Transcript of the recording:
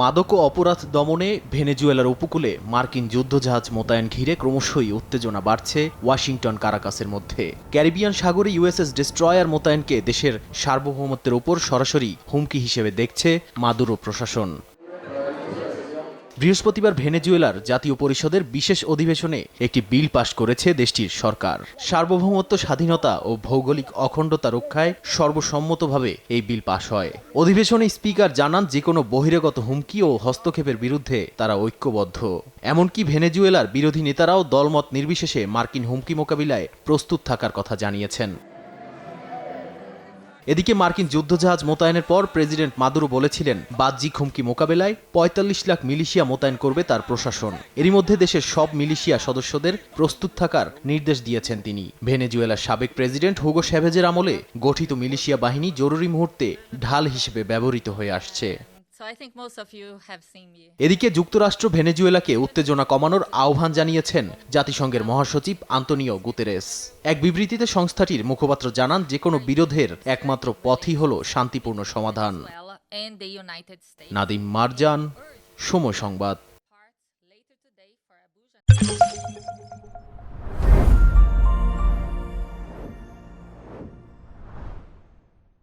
মাদক ও অপরাধ দমনে ভেনেজুয়েলার উপকূলে মার্কিন যুদ্ধজাহাজ মোতায়েন ঘিরে ক্রমশই উত্তেজনা বাড়ছে ওয়াশিংটন কারাকাসের মধ্যে। ক্যারিবিয়ান সাগরে ইউএসএস ডিস্ট্রয়ার মোতায়েনকে দেশের সার্বভৌমত্বের ওপর সরাসরি হুমকি হিসেবে দেখছে মাদুরো প্রশাসন। বৃহস্পতিবার ভেনেজুয়েলার জাতীয় পরিষদের বিশেষ অধিবেশনে একটি বিল পাশ করেছে দেশটির সরকার। সার্বভৌমত্ব, স্বাধীনতা ও ভৌগোলিক অখণ্ডতা রক্ষায় সর্বসম্মতভাবে এই বিল পাশ হয়। অধিবেশনে স্পিকার জানান যে কোনো বহিরাগত হুমকি ও হস্তক্ষেপের বিরুদ্ধে তারা ঐক্যবদ্ধ। এমনকি ভেনেজুয়েলার বিরোধী নেতারাও দলমত নির্বিশেষে মার্কিন হুমকি মোকাবিলায় প্রস্তুত থাকার কথা জানিয়েছেন। এদিকে মার্কিন যুদ্ধজাহাজ মোতায়েনের পর প্রেসিডেন্ট মাদুরো বলেছিলেন, বাহ্যিক হুমকি মোকাবেলায় পঁয়তাল্লিশ লাখ মিলিশিয়া মোতায়েন করবে তার প্রশাসন। এরই মধ্যে দেশের সব মিলিশিয়া সদস্যদের প্রস্তুত থাকার নির্দেশ দিয়েছেন তিনি। ভেনেজুয়েলার সাবেক প্রেসিডেন্ট হুগো স্যাভেজের আমলে গঠিত মিলিশিয়া বাহিনী জরুরি মুহূর্তে ঢাল হিসেবে ব্যবহৃত হয়ে আসছে। এদিকে যুক্তরাষ্ট্র ভেনেজুয়েলাকে উত্তেজনা কমানোর আহ্বান জানিয়েছেন জাতিসংঘের মহাসচিব আন্তনিও গুতেরেস। এক বিবৃতিতে সংস্থাটির মুখপাত্র জানান যে কোনো বিরোধের একমাত্র পথই হল শান্তিপূর্ণ সমাধান. নাদিম মারজান সময় সংবাদ।